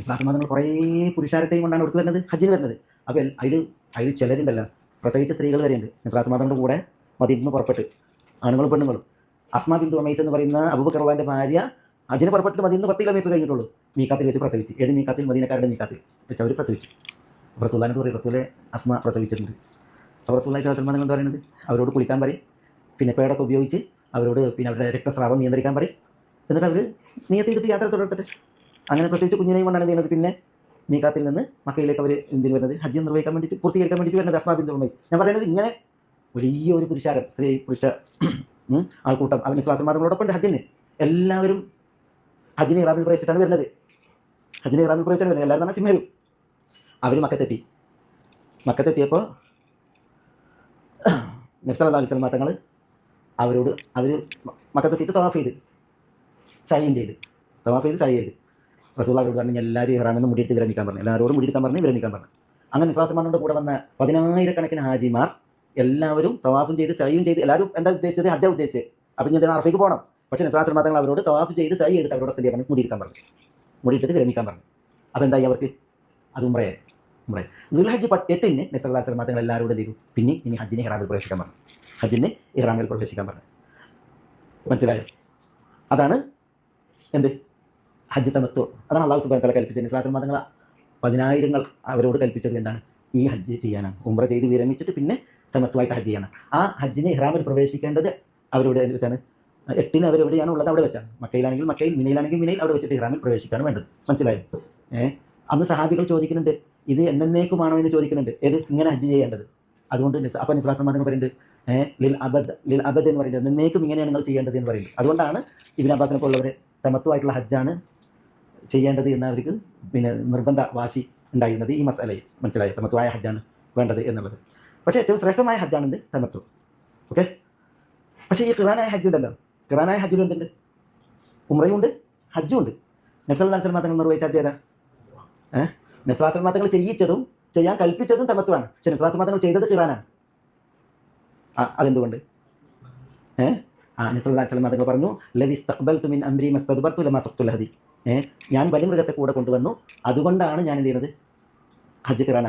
വിശ്വാസമാതങ്ങൾ കുറേ പുരുഷാരത്തെയും കൊണ്ടാണ് എടുത്തു വരുന്നത് ഹജ്ജിന് വരുന്നത്. അപ്പോൾ അതിൽ അതിൽ ചിലരുണ്ടല്ലോ. പ്രസവിച്ച സ്ത്രീകൾ വരെയുണ്ട്. വിശ്വാസമാതങ്ങളുടെ കൂടെ മതിന്ന് പുറപ്പെട്ട്. ആണുങ്ങളും പെണ്ണുങ്ങളും. അസ്മാ ബിന്ദു അമൈസ് എന്ന് പറയുന്ന അബുബക്കർവാന്റെ ഭാര്യ അജിന് പുറപ്പെട്ട് മതിന്ന് പത്ത് കിലോമീറ്റർ കഴിഞ്ഞിട്ടുള്ളൂ. മീക്കാത്തിൽ വെച്ച് പ്രസവിച്ച്. ഏത് മീക്കാത്തിൽ മദീനക്കാരുടെ മീക്കാത്തിൽ വെച്ച് അവർ പ്രസവിച്ചു. റസൂലാനോട് പറയും റസൂലെ അസ്മ പ്രസവിച്ചിട്ടുണ്ട്. അപ്പോൾ റസൂലായി സലമാൻ എന്താ പറയുന്നത് അവരോട് കുളിക്കാൻ പറയും. പിന്നെ പേടൊക്കെ ഉപയോഗിച്ച് അവരോട് പിന്നെ അവരുടെ രക്തസ്രാവം നിയന്ത്രിക്കാൻ പറയും. എന്നിട്ട് അവർ നിയത്ത് ചെയ്തിട്ട് യാത്ര തുടർത്തിട്ട് അങ്ങനെ പ്രസവിച്ച കുഞ്ഞിനെയും കൊണ്ടാണ് ചെയ്യുന്നത് പിന്നെ മീക്കാത്തിൽ നിന്ന് മക്കയിലേക്ക് അവർ എന്തിനു വരുന്നത്? ഹജ്ജ് നിർവഹിക്കാൻ വേണ്ടിയിട്ട് പൂർത്തീകരിക്കാൻ വേണ്ടിയിട്ട് വരുന്നത് അസ്മാബിൻ ബിന്ദു ഞാൻ പറയുന്നത് ഇങ്ങനെ വലിയ ഒരു പുരുഷാരം സ്ത്രീ പുരുഷ ആൾക്കൂട്ടം. അവന് ശ്വാസമാർഗങ്ങളോടൊപ്പം ഉണ്ട് ഹജ്ജിന്. എല്ലാവരും ഹജ്ജിന് ഇറാമിൽ പ്രവേശിച്ചിട്ടാണ് വരുന്നത്. ഹജ്ജിന് ഇറാമിൽ പ്രവേശിച്ചാണ് വരുന്നത്. എല്ലാവരും തന്നെ സിംഹരും. അവർ മക്കത്തെത്തി. മക്കത്തെത്തിയപ്പോൾ നബ്സല അലൈഹി സ്വലമാ തങ്ങൾ അവരോട് അവർ മക്കത്തെത്തിയിട്ട് തവാഫ് ചെയ്ത് സൈൻ ചെയ്ത് തവാഫ് ചെയ്ത് സൈ ചെയ്ത്. റസൂൽ കാരണം പറഞ്ഞു എല്ലാവരും ഇറാമെന്ന് മുടിയിട്ട് വിരമിക്കാൻ പറഞ്ഞു. എല്ലാവരോടും മുടിയെടുക്കാൻ പറഞ്ഞു വിരമിക്കാൻ പറഞ്ഞു. അങ്ങനെ വിശ്വാസമാരുടെ കൂടെ വന്ന പതിനായിരക്കണക്കിന് ഹാജിമാർ എല്ലാവരും തവാഫും ചെയ്ത് സൈയും ചെയ്ത് എല്ലാവരും എന്താ ഉദ്ദേശിച്ചത്? ഹജ്ജ ഉദ്ദേശിച്ച് അപ്പം ഞാൻ അറഫയ്ക്ക് പോകണം പക്ഷേ നിസ്ലാസ്ലം തങ്ങൾ അവരോട് തവാഫ് ചെയ്ത് സഹി ചെയ്തിട്ട് അവരോട് ചെയ്യാൻ പറഞ്ഞു? മുടിയെടുക്കാൻ പറഞ്ഞു. മുടിയിട്ടിട്ട് വിരമിക്കാൻ പറഞ്ഞു. അപ്പോൾ എന്തായി അവർക്ക്? അത് ഉമ്രയെ ഉമ്രയെ ദുൽഹജ്ജ് എട്ടിന് സ്വലം തങ്ങൾ എല്ലാവരോടും ചെയ്തു? പിന്നെ ഇനി ഹജ്ജിനെ ഇഹ്റാമിൽ പ്രവേശിക്കാൻ പറഞ്ഞു. ഹജ്ജിനെ ഇഹ്റാമിൽ പ്രവേശിക്കാൻ പറഞ്ഞു. മനസ്സിലായോ? അതാണ് എന്ത്? ഹജ്ജ് തമത്തു അതാണ് അള്ളാഹു സുബാൻ തല കൽപ്പിച്ചത്. നിസ്ലാസം മതങ്ങൾ പതിനായിരങ്ങൾ അവരോട് കൽപ്പിച്ചത് എന്താണ്? ഈ ഹജ്ജ് ചെയ്യാനാണ്. ഉംറ ചെയ്ത് വിരമിച്ചിട്ട് പിന്നെ തമത്വമായിട്ട് ഹജ്ജ് ചെയ്യണം. ആ ഹജ്ജിന് ഇഹ്റാമിൽ പ്രവേശിക്കേണ്ടത് അവരോട് വെച്ചാണ്? എട്ടിന് അവരെവിടെയാണ് ഉള്ളത് അവിടെ വെച്ചാണ്. മക്കയിലാണെങ്കിൽ മക്കയിൽ മിനയിലാണെങ്കിൽ മിനയിൽ അവിടെ വെച്ചിട്ട് ഇഹ്റാമിൽ പ്രവേശിക്കാണ് വേണ്ടത്. മനസ്സിലായോ? ഏഹ് അന്ന് സഹാബികൾ ചോദിക്കുന്നുണ്ട് ഇത് എന്നേക്കുമാണോ എന്ന് ചോദിക്കുന്നുണ്ട്. ഏത്? ഇങ്ങനെ ഹജ്ജ് ചെയ്യേണ്ടത്. അതുകൊണ്ട് അപ്പം മതങ്ങൾ പറയുന്നുണ്ട്? ഏഹ് ലിൽ അബദ് ലിൽ അബദ് എന്ന് പറയുന്നത് എന്നേക്കും ഇങ്ങനെയാണ് നിങ്ങൾ ചെയ്യേണ്ടത് എന്ന് പറയുന്നത് അതുകൊണ്ടാണ് ഇബിൻ അബ്ബാസിനെ പോലുള്ളവർ തമത്വമായിട്ടുള്ള ഹജ്ജാണ് ചെയ്യേണ്ടത് എന്ന് അവർക്ക് പിന്നെ നിർബന്ധ വാശി ഉണ്ടായിരുന്നത് ഈ മസാലയിൽ. മനസ്സിലായി? തമത്വമായ ഹജ്ജാണ് വേണ്ടത് എന്നുള്ളത്. പക്ഷേ ഏറ്റവും ശ്രേഷ്ഠമായ ഹജ്ജാണ് എന്ത്? തമത്വം. ഓക്കെ? പക്ഷേ ഈ ഖിറാനായ ഹജ്ജ് ഉണ്ടല്ലോ. ഖിറാനായ ഹജ്ജിൽ എന്തുണ്ട്? ഉമ്രയും ഉണ്ട് ഹജ്ജും ഉണ്ട്. നബ്സൽ മാത്രങ്ങൾ തങ്ങൾ നിർവഹിച്ച ഹജ്ജ് ഏതാ? ഏഹ് തങ്ങൾ ചെയ്യിച്ചതും ചെയ്യാൻ കൽപ്പിച്ചതും തമത്വമാണ്. പക്ഷേ നബ്സലാസൽ തങ്ങൾ ചെയ്തത് ഖിറാനാണ് അതെന്തുകൊണ്ട്? ഏഹ് തങ്ങൾ പറഞ്ഞു ലവിസ് തഖ്ബൽ തുമിൻ അംരി മസ്തദ്ബർതു ലമാ സഖ്തുൽ ഹദി ഏഹ് ഞാൻ ബലിമൃഗത്തെ കൂടെ കൊണ്ടുവന്നു. അതുകൊണ്ടാണ് ഞാൻ എന്ത് ചെയ്യുന്നത് ഹജ്ജ് ഖിറാനാക്കുന്നത്